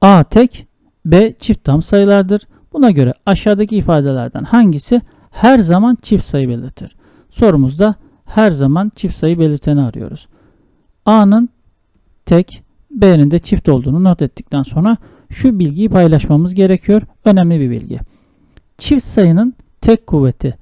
A tek, B çift tam sayılardır. Buna göre aşağıdaki ifadelerden hangisi her zaman çift sayı belirtir? Sorumuzda her zaman çift sayı belirteni arıyoruz. A'nın tek, B'nin de çift olduğunu not ettikten sonra şu bilgiyi paylaşmamız gerekiyor. Önemli bir bilgi. Çift sayının tek kuvveti,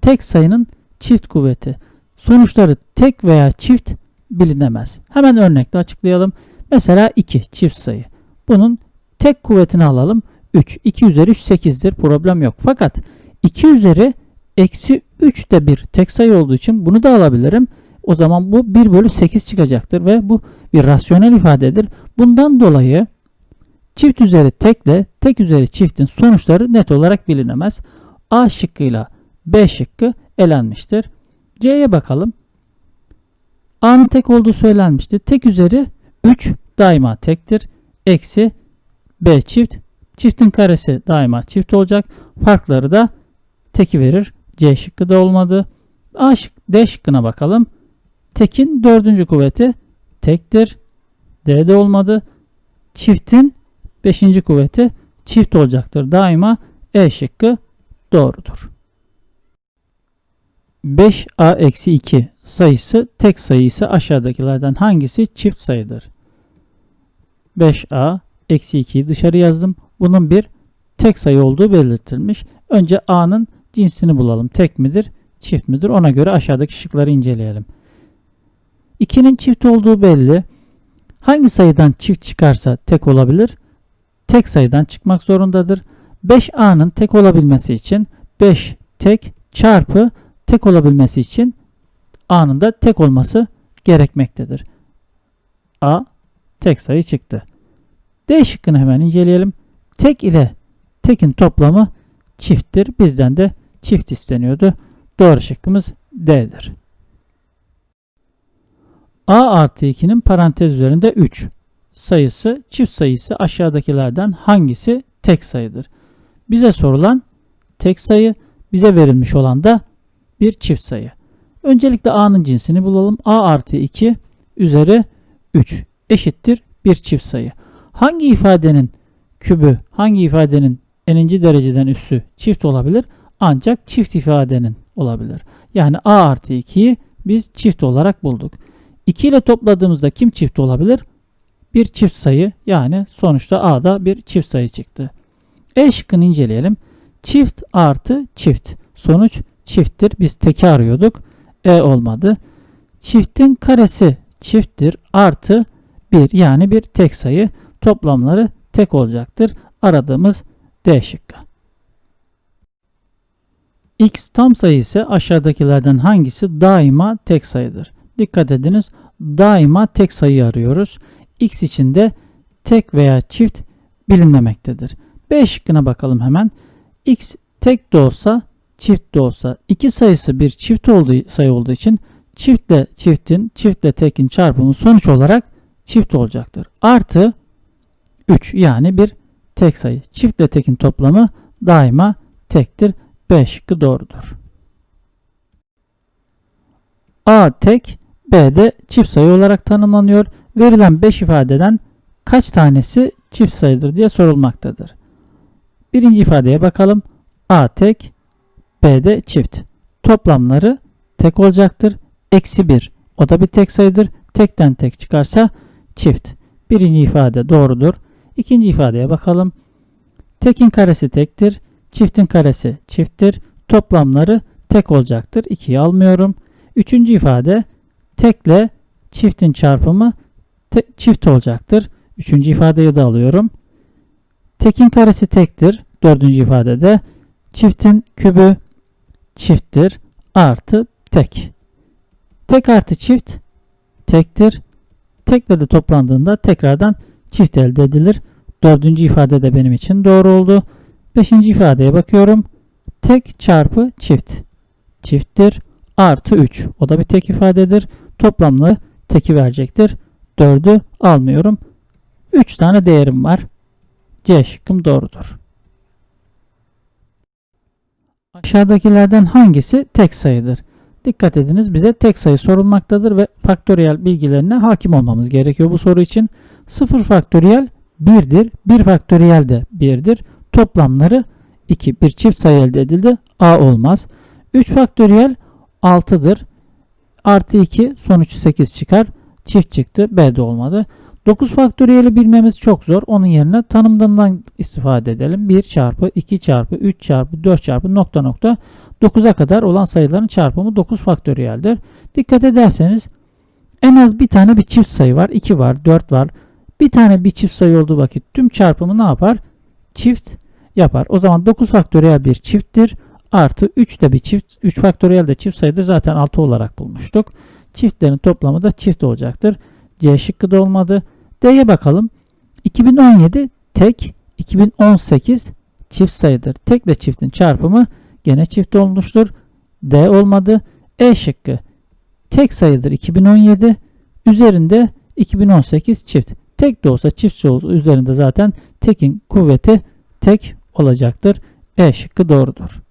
tek sayının çift kuvveti. Sonuçları tek veya çift bilinemez. Hemen örnekle açıklayalım. Mesela 2 çift sayı. Bunun tek kuvvetini alalım. 3. 2 üzeri 3 8'dir. Problem yok. Fakat 2 üzeri eksi 3 de bir tek sayı olduğu için bunu da alabilirim. O zaman bu 1 bölü 8 çıkacaktır ve bu bir rasyonel ifadedir. Bundan dolayı çift üzeri tekle tek üzeri çiftin sonuçları net olarak bilinemez. A şıkkıyla B şıkkı elenmiştir. C'ye bakalım. A'nın tek olduğu söylenmişti. Tek üzeri 3 daima tektir. Eksi B çift. Çiftin karesi daima çift olacak. Farkları da teki verir. C şıkkı da olmadı. A şık, D şıkkına bakalım. Tekin dördüncü kuvveti tektir. D de olmadı. Çiftin beşinci kuvveti çift olacaktır. Daima E şıkkı doğrudur. 5a-2 sayısı tek sayı ise aşağıdakilerden hangisi çift sayıdır? 5a eksi 2'yi dışarı yazdım. Bunun bir tek sayı olduğu belirtilmiş. Önce a'nın cinsini bulalım. Tek midir, çift midir? Ona göre aşağıdaki şıkları inceleyelim. 2'nin çift olduğu belli. Hangi sayıdan çift çıkarsa tek olabilir? Tek sayıdan çıkmak zorundadır. 5a'nın tek olabilmesi için 5 tek çarpı tek olabilmesi için a'nın da tek olması gerekmektedir. A tek sayı çıktı. D şıkkını hemen inceleyelim. Tek ile tekin toplamı çifttir. Bizden de çift isteniyordu. Doğru şıkkımız D'dir. A artı 2'nin parantez üzerinde 3 sayısı çift sayısı aşağıdakilerden hangisi tek sayıdır? Bize sorulan tek sayı, bize verilmiş olan da bir çift sayı. Öncelikle a'nın cinsini bulalım. a artı 2 üzeri 3 eşittir bir çift sayı. Hangi ifadenin kübü, hangi ifadenin n'inci dereceden üssü çift olabilir? Ancak çift ifadenin olabilir. Yani a artı 2'yi biz çift olarak bulduk. 2 ile topladığımızda kim çift olabilir? Bir çift sayı yani sonuçta a'da bir çift sayı çıktı. E şıkkını inceleyelim. Çift artı çift. Sonuç çifttir. Biz teki arıyorduk. E olmadı. Çiftin karesi çifttir. Artı 1 yani bir tek sayı. Toplamları tek olacaktır. Aradığımız D şıkkı. X tam sayı ise aşağıdakilerden hangisi daima tek sayıdır? Dikkat ediniz. Daima tek sayı arıyoruz. X için de tek veya çift bilinmemektedir. B şıkkına bakalım hemen. X tek de olsa çift de olsa iki sayısı bir çift olduğu sayı olduğu için çiftle çiftin çiftle tekin çarpımı sonuç olarak çift olacaktır. Artı 3 yani bir tek sayı. Çiftle tekin toplamı daima tektir. B şıkkı doğrudur. A tek, B de çift sayı olarak tanımlanıyor. Verilen 5 ifadeden kaç tanesi çift sayıdır diye sorulmaktadır. Birinci ifadeye bakalım. A tek, B de çift. Toplamları tek olacaktır. Eksi 1. O da bir tek sayıdır. Tekten tek çıkarsa çift. Birinci ifade doğrudur. İkinci ifadeye bakalım. Tekin karesi tektir. Çiftin karesi çifttir. Toplamları tek olacaktır. 2'yi almıyorum. Üçüncü ifade tekle çiftin çarpımı te- çift olacaktır. Üçüncü ifadeyi de alıyorum. Tekin karesi tektir. Dördüncü ifadede çiftin kübü çifttir. Artı tek. Tek artı çift tektir. Tekle de toplandığında tekrardan çift elde edilir. Dördüncü ifade de benim için doğru oldu. Beşinci ifadeye bakıyorum. Tek çarpı çift. Çifttir. Artı 3. O da bir tek ifadedir. Toplamlı teki verecektir. 4'ü almıyorum. 3 tane değerim var. C şıkkım doğrudur. Aşağıdakilerden hangisi tek sayıdır? Dikkat ediniz bize tek sayı sorulmaktadır ve faktöriyel bilgilerine hakim olmamız gerekiyor bu soru için. 0 faktöriyel 1'dir. 1 faktöriyel de 1'dir. Toplamları 2. Bir çift sayı elde edildi. A olmaz. 3 faktöriyel 6'dır. Artı 2 sonuç 8 çıkar. Çift çıktı. B de olmadı. 9 faktöriyeli bilmemiz çok zor. Onun yerine tanımdan istifade edelim. 1 çarpı 2 çarpı 3 çarpı 4 çarpı nokta nokta 9'a kadar olan sayıların çarpımı 9 faktöriyeldir. Dikkat ederseniz en az bir tane bir çift sayı var. 2 var, 4 var. Bir tane bir çift sayı olduğu vakit tüm çarpımı ne yapar? Çift yapar. O zaman 9 faktöriyel bir çifttir. Artı 3 de bir çift. 3 faktöriyel de çift sayıdır. Zaten 6 olarak bulmuştuk. Çiftlerin toplamı da çift olacaktır. C şıkkı da olmadı. D'ye bakalım. 2017 tek, 2018 çift sayıdır. Tekle çiftin çarpımı gene çift olmuştur. D olmadı. E şıkkı tek sayıdır 2017. Üzerinde 2018 çift. Tek de olsa çift olsa üzerinde zaten tekin kuvveti tek olacaktır. E şıkkı doğrudur.